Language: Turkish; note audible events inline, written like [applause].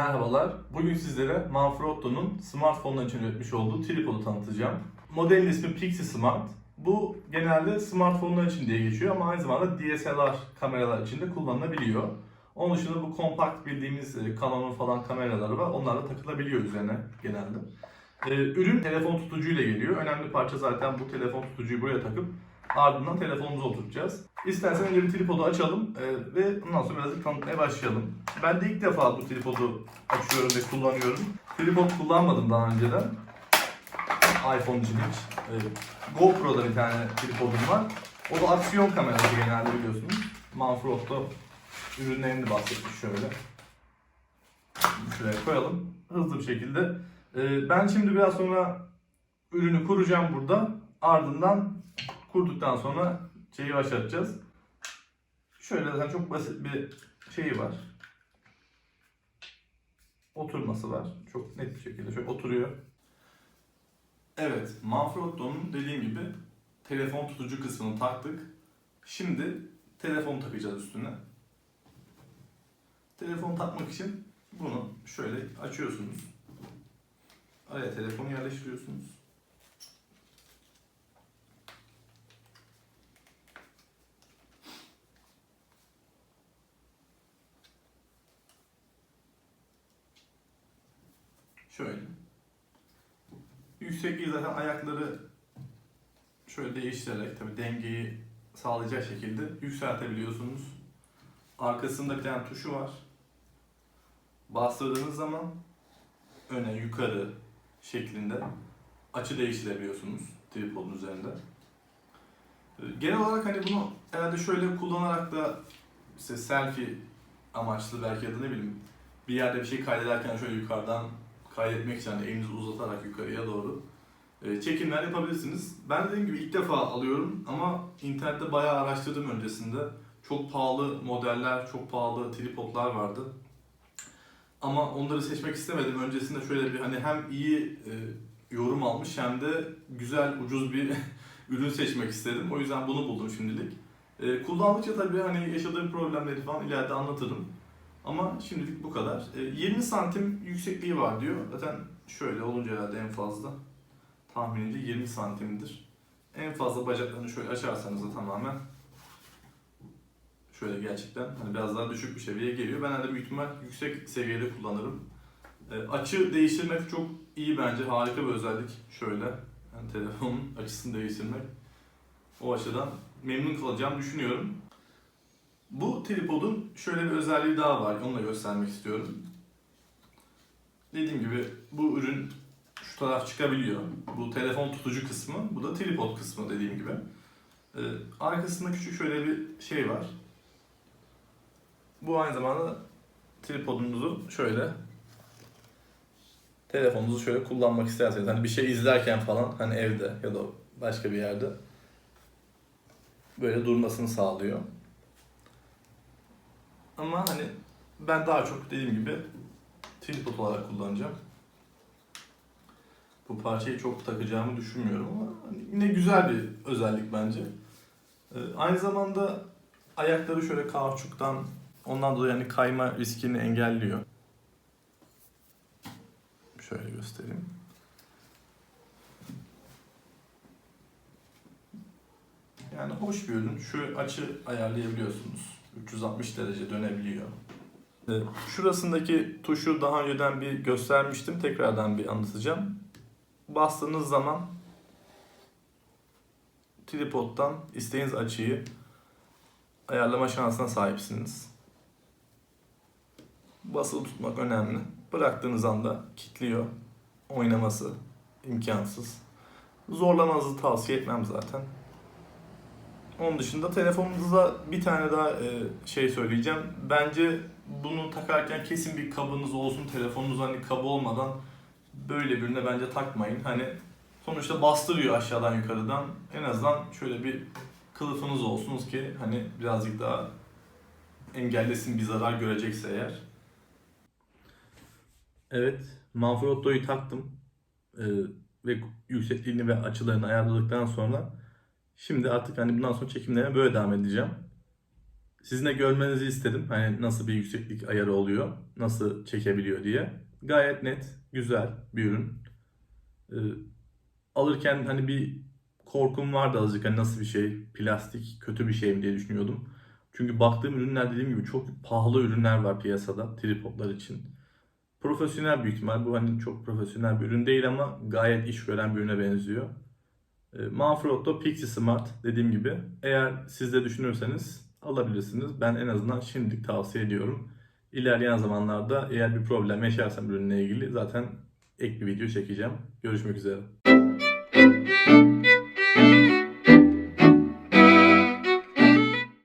Merhabalar. Bugün sizlere Manfrotto'nun smartphone'lar için üretmiş olduğu tripodu tanıtacağım. Modelin ismi Pixie Smart. Bu genelde smartphone'lar için diye geçiyor ama aynı zamanda DSLR kameralar için de kullanılabiliyor. Onun dışında bu kompakt bildiğimiz e, Canon'un falan kameraları var. Onlarla takılabiliyor üzerine genelde. Ee, ürün telefon tutucuyla geliyor. Önemli parça zaten bu telefon tutucuyu buraya takıp ardından telefonumuza oturtacağız. İstersen önce bir tripodu açalım e, ve ondan sonra birazcık tanıtmaya başlayalım. Ben de ilk defa bu tripodu açıyorum ve kullanıyorum. Tripod kullanmadım daha önceden. iPhone için hiç. E, GoPro'da bir tane tripodum var. O da aksiyon kamerası genelde biliyorsunuz. Manfrotto ürünlerini bahsetmiş şöyle. Şuraya koyalım. Hızlı bir şekilde. E, ben şimdi biraz sonra ürünü kuracağım burada. Ardından kurduktan sonra şeyi başlatacağız. Şöyle zaten çok basit bir şeyi var. Oturması var. Çok net bir şekilde şöyle oturuyor. Evet, Manfrotto'nun dediğim gibi telefon tutucu kısmını taktık. Şimdi telefon takacağız üstüne. Telefon takmak için bunu şöyle açıyorsunuz. Araya telefonu yerleştiriyorsunuz. Şöyle. Yüksekliği zaten ayakları şöyle değiştirerek tabii dengeyi sağlayacak şekilde yükseltebiliyorsunuz. Arkasında bir tane tuşu var. Bastırdığınız zaman öne yukarı şeklinde açı değiştirebiliyorsunuz tripodun üzerinde. Ee, Genel olarak hani bunu herhalde şöyle kullanarak da işte selfie amaçlı belki ya da ne bileyim bir yerde bir şey kaydederken şöyle yukarıdan kaydetmek için hani elinizi uzatarak yukarıya doğru e, çekimler yapabilirsiniz. Ben dediğim gibi ilk defa alıyorum ama internette bayağı araştırdım öncesinde. Çok pahalı modeller, çok pahalı tripodlar vardı. Ama onları seçmek istemedim. Öncesinde şöyle bir hani hem iyi e, yorum almış hem de güzel, ucuz bir [laughs] ürün seçmek istedim. O yüzden bunu buldum şimdilik. E, kullandıkça tabii hani yaşadığım problemleri falan ileride anlatırım. Ama şimdilik bu kadar. E, 20 santim yüksekliği var diyor. Zaten şöyle olunca herhalde en fazla tahminimce 20 santimdir. En fazla bacaklarını şöyle açarsanız da tamamen şöyle gerçekten hani biraz daha düşük bir seviyeye geliyor. Ben de büyük ihtimal yüksek seviyede kullanırım. E, açı değiştirmek çok iyi bence. Harika bir özellik. Şöyle yani telefonun açısını değiştirmek. O açıdan memnun kalacağımı düşünüyorum. Bu tripodun şöyle bir özelliği daha var. Onu da göstermek istiyorum. Dediğim gibi bu ürün şu taraf çıkabiliyor. Bu telefon tutucu kısmı. Bu da tripod kısmı dediğim gibi. Ee, arkasında küçük şöyle bir şey var. Bu aynı zamanda tripodunuzu şöyle telefonunuzu şöyle kullanmak isterseniz hani bir şey izlerken falan hani evde ya da başka bir yerde böyle durmasını sağlıyor. Ama hani ben daha çok dediğim gibi tripod olarak kullanacağım. Bu parçayı çok takacağımı düşünmüyorum ama hani yine güzel bir özellik bence. Ee, aynı zamanda ayakları şöyle kauçuktan ondan dolayı yani kayma riskini engelliyor. Şöyle göstereyim. Yani hoş bir ürün. Şu açı ayarlayabiliyorsunuz. 360 derece dönebiliyor. Ee, Şurasındaki tuşu daha önceden bir göstermiştim. Tekrardan bir anlatacağım. Bastığınız zaman tripod'dan istediğiniz açıyı ayarlama şansına sahipsiniz. Basılı tutmak önemli. Bıraktığınız anda kilitliyor. Oynaması imkansız. Zorlamanızı tavsiye etmem zaten. Onun dışında telefonunuza bir tane daha e, şey söyleyeceğim. Bence bunu takarken kesin bir kabınız olsun. Telefonunuz hani kabı olmadan böyle birine bence takmayın. Hani sonuçta bastırıyor aşağıdan yukarıdan. En azından şöyle bir kılıfınız olsun ki hani birazcık daha engellesin bir zarar görecekse eğer. Evet, Manfrotto'yu taktım. Ee, ve yüksekliğini ve açılarını ayarladıktan sonra Şimdi artık hani bundan sonra çekimlerime böyle devam edeceğim. Sizin de görmenizi istedim. Hani nasıl bir yükseklik ayarı oluyor, nasıl çekebiliyor diye. Gayet net, güzel bir ürün. Ee, alırken hani bir korkum vardı azıcık hani nasıl bir şey, plastik, kötü bir şey mi diye düşünüyordum. Çünkü baktığım ürünler dediğim gibi çok pahalı ürünler var piyasada tripodlar için. Profesyonel büyük ihtimal bu hani çok profesyonel bir ürün değil ama gayet iş gören bir ürüne benziyor. E, Manfrotto Pixie Smart dediğim gibi eğer siz de düşünürseniz alabilirsiniz. Ben en azından şimdilik tavsiye ediyorum. İlerleyen zamanlarda eğer bir problem yaşarsam ürünle ilgili zaten ek bir video çekeceğim. Görüşmek üzere.